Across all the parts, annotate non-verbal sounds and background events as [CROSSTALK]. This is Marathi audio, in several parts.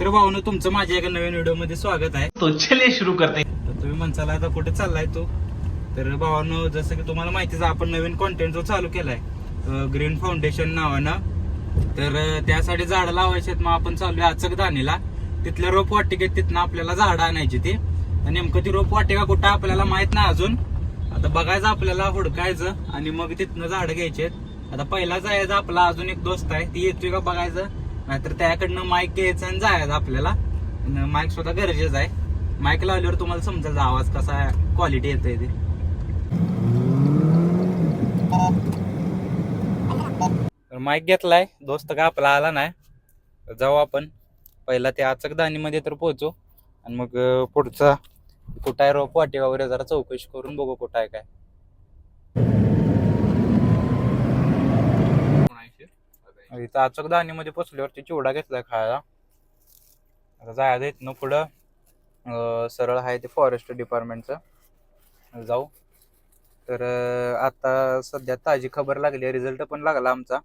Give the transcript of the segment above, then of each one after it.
तर भाऊन तुमचं माझ्या एका नवीन व्हिडिओमध्ये स्वागत आहे. तो चलिए शुरू करते. तुम्ही म्हणसाला आता कुठे चाललाय तो? तर भावानं जसं की तुम्हाला माहितीच आहे, आपण नवीन कॉन्टेंट जो चालू केलाय ग्रीन फाउंडेशन नावानं. तर त्यासाठी झाडं लावायची आहेत मग आपण चालू आहे अचक दानीला तिथल्या रोप वाटिकेत तिथनं आपल्याला झाडं आणायची ती. तर नेमकं ती रोप वाटिका कुठं आपल्याला माहीत नाही अजून. आता बघायचं आपल्याला हुडकायचं आणि मग तिथनं झाडं घ्यायची आता पहिला जायचं आपला अजून एक दोस्त आहे ती येतोय का बघायचं. नाहीतर त्याकडनं माईक घ्यायचं आणि जायचं आपल्याला. माईक सुद्धा गरजेचं आहे. माईक लावल्यावर तुम्हाला समजेल आवाज कसा क्वालिटी येत आहे ते माईक घेतलाय. दोस्त का आपला आला नाही. जाऊ आपण. पहिला त्या अचक दानीमध्ये तर पोहोचू. आणि मग पुढचा कुठं आहे रोप? वाटे वगैरे जरा चौकशी करून बघू कुठं आहे काय. इथं अचक दानीमध्ये पोचल्यावरती चिवडा घेतलाय खायला. आता जायचं इथनं पुढं. सरळ आहे ते फॉरेस्ट डिपार्टमेंटचं जाऊ. तर आता सध्या ताजी खबर लागली रिझल्ट पण लागला आमचा.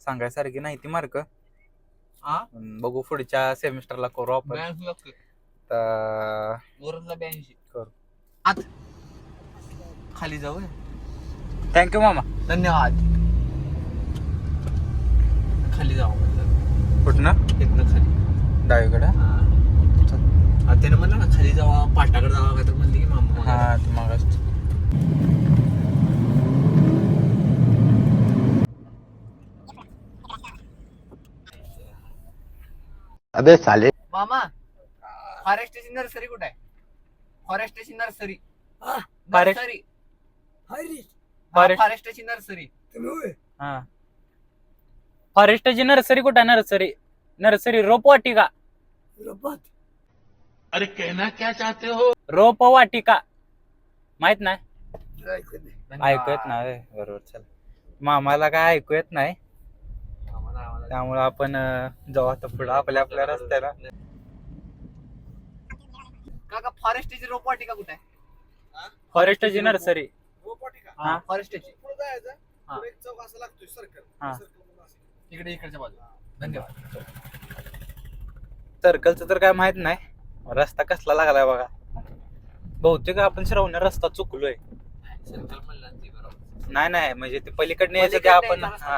सांगायसारखी नाही ती मार्क बघू पुढच्या सेमिस्टरला करू आपण. करू. आत खाली जाऊ. थँक्यू मामा. धन्यवाद. खाली जाऊ म्हणलं कुठनं? इथनं खाली. डावीकडं? हा, त्यानं म्हणलं ना खाली जावा पाटाकडे जावा काय तर म्हणली की मामा हा तू मागास अबे साले. मामा फॉरेस्टची नर्सरी कुठे आहे? फॉरेस्टची नर्सरी. नर्सरी. फॉरेस्टची नर्सरी. हा. फॉरेस्टची नर्सरी कुठं आहे? नर्सरी. नर्सरी रोप वाटिका अरे कहना क्या चाहते हो? रोप वाटिका माहीत नाही? ऐकू येत नाही. बरोबर चल. मामाला काय ऐकू येत नाही? त्यामुळे आपण अं, जाऊ आता पुढं आपल्या आपल्या रस्त्याला. काका फॉरेस्टची रोपवाटिका कुठे आहे? फॉरेस्टची नर्सरी. हा. फॉरेस्टची. हा. हा. इकडे इकडच्या बाजूला. धन्यवाद. सर्कलचं तर काय माहीत नाही. रस्ता कसला लागलाय बघा. बहुतेक आपण श्रवण्या रस्ता चुकलोय. सर्कल म्हणलं ना ते बरोबर. नाही नाही म्हणजे ते पलीकडनं यायचं ते आपण हा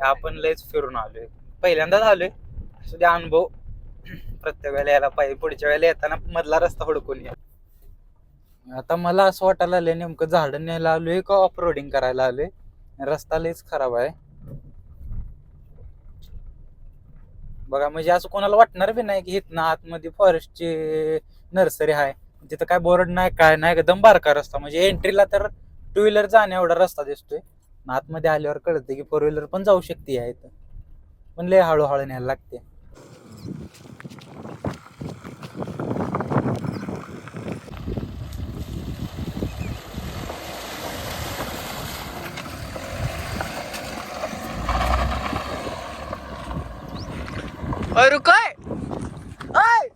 आपण लयच फिरून आलोय. पहिल्यांदाच आलोय. असू दे अनुभव. [CLEARS THROAT] प्रत्येक वेळेला यायला पाहिजे. पुढच्या वेळेला येताना मधला रस्ता हुडकून या. आता मला असं वाटायला आलंय नेमकं झाडं न्यायला आलोय का ऑफ रोडिंग करायला आलोय? रस्ता लयच खराब आहे. बघा म्हणजे असं कोणाला वाटणार बी नाही की इथनं आतमध्ये फॉरेस्टची नर्सरी आहे तिथं काय बोर्ड नाही काय नाही एकदम बारका रस्ता. म्हणजे एंट्रीला तर टू व्हीलर जाण्या एवढा रस्ता दिसतोय. आतमध्ये आल्यावर कळतं की फोर व्हीलर पण जाऊ शकते या इथं. पण लय हळूहळू न्यायला लागते. अय रुकाय अय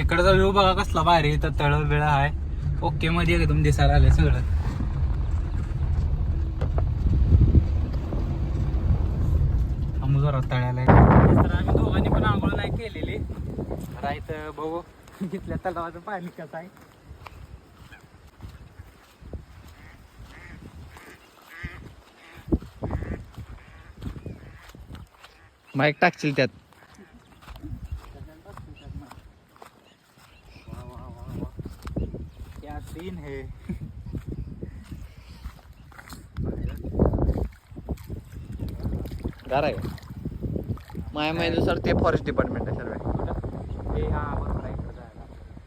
इकडचा व्ह्यू बघा कसला भारी इथं तळ बिळ आहे. ओके मध्ये एकदम दिसायला आलं सगळं. थांबू जरा तळ्याला तर आम्ही दोघांनी पण आंघोळ नाही केलेली. इथं बघू [LAUGHS] तिथल्या तलावाचं पाणी कसं आहे. माईक टाकशील त्यात. क्या सीन है? गार आहे माझ्या माहितीनुसार ते फॉरेस्ट डिपार्टमेंट आहे सर्व.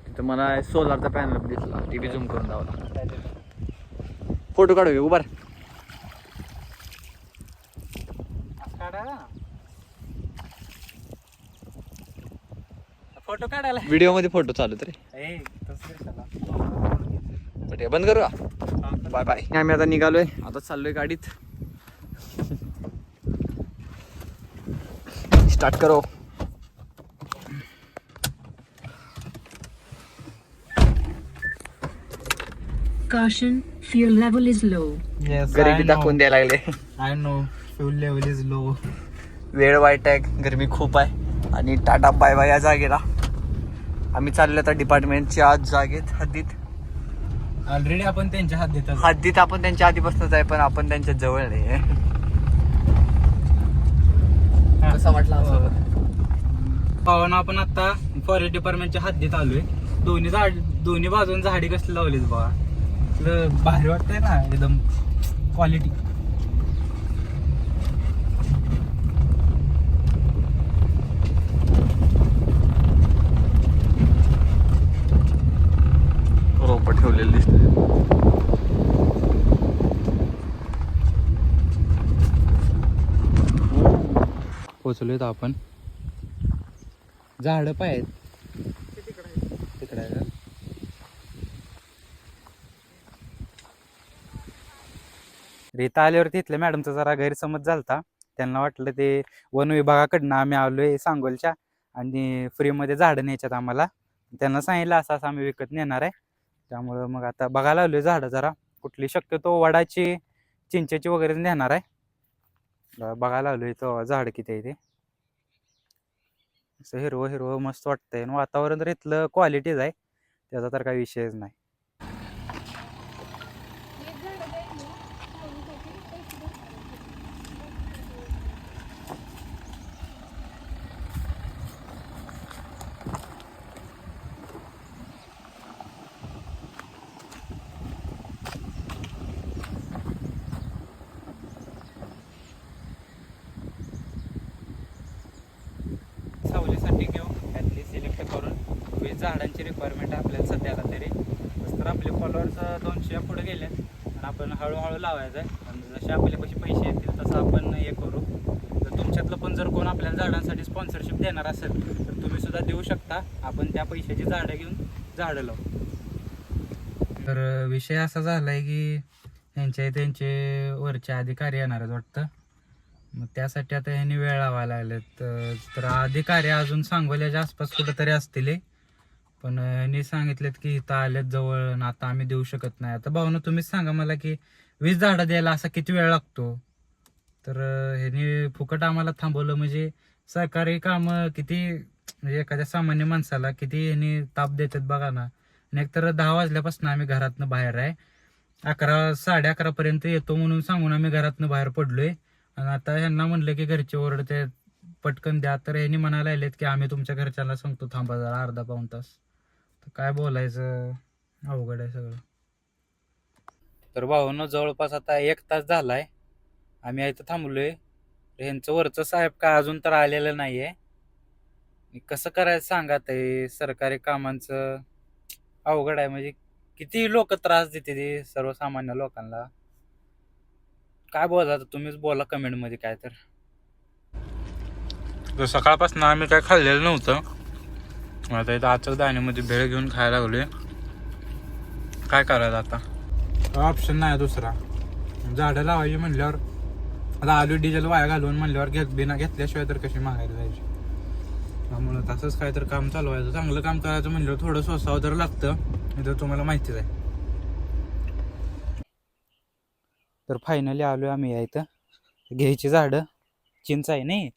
तिथं मला सोलारचा पॅनल दिसला. टी व्ही झूम करून दावला फोटो काढू उभार काढा फोटो काढायला. व्हिडिओमध्ये फोटो चालू तरी. ए तसं कशाला? बट बंद करू. का बाय बाय. आम्ही आता निघालोय. आता चाललोय गाडीत. स्टार्ट करो. Caution, fuel level is low. Yes, गरिबी I know. दाखवून द्यायला लागले. I know. Fuel level is low वेळ वाईट आहे. गरमी खूप आहे. आणि टाटा बाय बाय या जागेला. आम्ही चाललो आता डिपार्टमेंटच्या आज जागेत हद्दीत. ऑलरेडी आपण त्यांच्या हात देतात हद्दीत आपण त्यांच्या आधीपासूनच आहे पण आपण त्यांच्या जवळ नाही आहे. कसा वाटला असं? भावानं आपण आता फॉरेस्ट डिपार्टमेंटच्या हद्दीत आलोय. दोन्ही झाड दोन्ही बाजून झाडी कसली लावलीत बघा. भारी वाटतंय ना एकदम क्वालिटी पोचलोय आपण. झाड पाय आहेत. तिकडे आहे का? रेता आल्यावर तिथल्या मॅडमचा जरा गैरसमज झालता. त्यांना वाटलं ते वन विभागाकडनं आम्ही आलोय सांगोलच्या आणि फ्रीमध्ये झाडं न्यायच्यात आम्हाला. त्यांना सांगितलं असं असं आम्ही विकत नेणार आहे. त्यामुळं मग आता बघायला आलोय झाडं जरा. कुठली शक्यतो वडाची चिंचेची वगैरे नेणार आहे. बघायला आलोय तो झाड किती आहे ते. असं हिरवं हिरवं मस्त वाटतंय आणि वातावरण तर इथलं क्वालिटीज आहे. त्याचा तर काही विषयच नाही. झाडांची रिक्वायरमेंट आपल्याला सध्याला तरी. तर आपले फॉलोअर्स दोनशे पुढे गेले. आणि आपण हळूहळू लावायचं आहे. आणि जसे आपले पैसे पैसे येतील तसं आपण हे करू. तर तुमच्यातलं पण जर कोण आपल्याला झाडांसाठी स्पॉन्सरशिप देणार असेल तर तुम्ही सुद्धा देऊ शकता. आपण त्या पैशाची झाडं घेऊन झाडं लावू. तर विषय असा झाला आहे की यांच्या त्यांचे वरचे अधिकारी येणारच वाटतं. मग त्यासाठी आता ह्यांनी वेळ लावायला लागलेत तर तर अधिकारी अजून सांगोल्याच्या आसपास कुठेतरी असतील पण ह्यांनी सांगितलेत की इथं आल्यात जवळ आणि आता आम्ही देऊ शकत नाही. आता भाऊन तुम्हीच सांगा मला की वीस झाडं द्यायला असा किती वेळ लागतो? तर ह्यानी ह्यांनी फुकट आम्हाला थांबवलं म्हणजे सरकारी कामं किती म्हणजे एखाद्या सामान्य माणसाला किती ह्यांनी ताप देतात बघा ना. आणि एकतर दहा वाजल्यापासून आम्ही घरातनं बाहेर आहे. अकरा साडे अकरा पर्यंत येतो म्हणून सांगून आम्ही घरातनं बाहेर पडलोय. आणि आता ह्यांना म्हणलं की घरचे ओरडते पटकन द्या. तर ह्यांनी म्हणायला आलेत की आम्ही तुमच्या घरच्याला सांगतो थांबा जरा अर्धा पाऊन तास. तर काय बोलायचं? अवघड आहे सगळं. तर भाऊनं जवळपास आता एक तास झालाय. आम्ही इथं थांबलोय. ह्यांचं वरचं साहेब काय अजून तर आलेलं नाहीये? कसं करायचं सांगा ते सरकारी कामांचं अवघड आहे. म्हणजे किती लोक त्रास देते ते सर्वसामान्य लोकांना? काय बोला आता? तुम्हीच बोला कमेंटमध्ये काय तर सकाळपासून आम्ही काय खाल्लेलं नव्हतं. आता इथं आचक दाण्यामध्ये भेळ घेऊन खायला लागले काय करायचं आता? ऑप्शन नाही दुसरा. झाडं लावायची म्हणल्यावर आता आलू डिझेल वाया घालून म्हणल्यावर घेत बिना घेतल्याशिवाय तर कशी मागायला जायची? त्यामुळं तसंच काय तर काम चालवायचं चांगलं काम करायचं म्हणल्यावर थोडं स्वस्तावं तर लागतं इथं तुम्हाला माहितीच आहे. तर फायनली आलो आम्ही या इथं. घ्यायची झाडं. चिंच आहे नाही?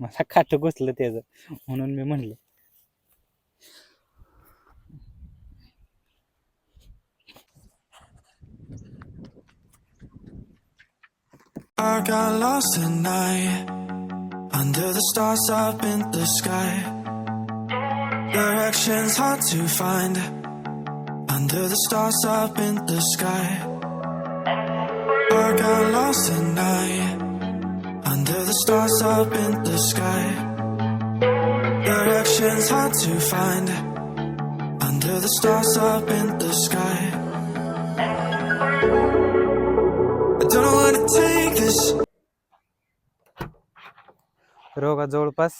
मला खाट घुसलं त्याचं म्हणून मी म्हणलं I got lost at night under the stars up in the sky. Directions hard to find under the stars up in the sky. I got lost at night under the stars up in the sky. Directions hard to find under the stars up in the sky. I don't know where to take this. रोगा जवळपास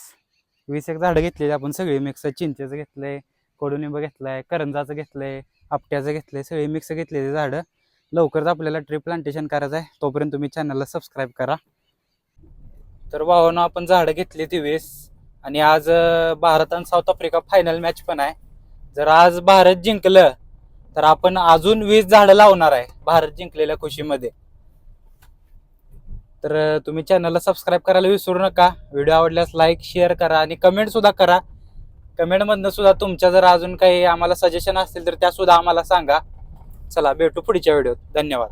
वीस एक झाडं घेतलेली आपण सगळी मिक्स चिंचेचं घेतलंय कडुनिंब घेतलंय करंजाचं घेतलंय आपट्याचं घेतलंय सगळी मिक्स घेतलेली झाडं लवकरच आपल्याला ट्री प्लांटेशन करायचं आहे तोपर्यंत तुम्ही चॅनलला सबस्क्राईब करा तर भावानं आपण झाडं घेतली ती वीस. आणि आज भारत आणि साऊथ आफ्रिका फायनल मॅच पण आहे. जर आज भारत जिंकलं तर आपण अजून वीस झाडं लावणार आहे भारत जिंकलेल्या खुशीमध्ये. तर तुम्ही चॅनलला सबस्क्राईब करायला विसरू नका. व्हिडिओ आवडल्यास लाईक शेअर करा आणि कमेंट सुद्धा करा. कमेंटमधनं सुद्धा तुमच्या जर अजून काही आम्हाला सजेशन असतील तर त्या सुद्धा आम्हाला सांगा. चला भेटू पुढच्या व्हिडिओत धन्यवाद.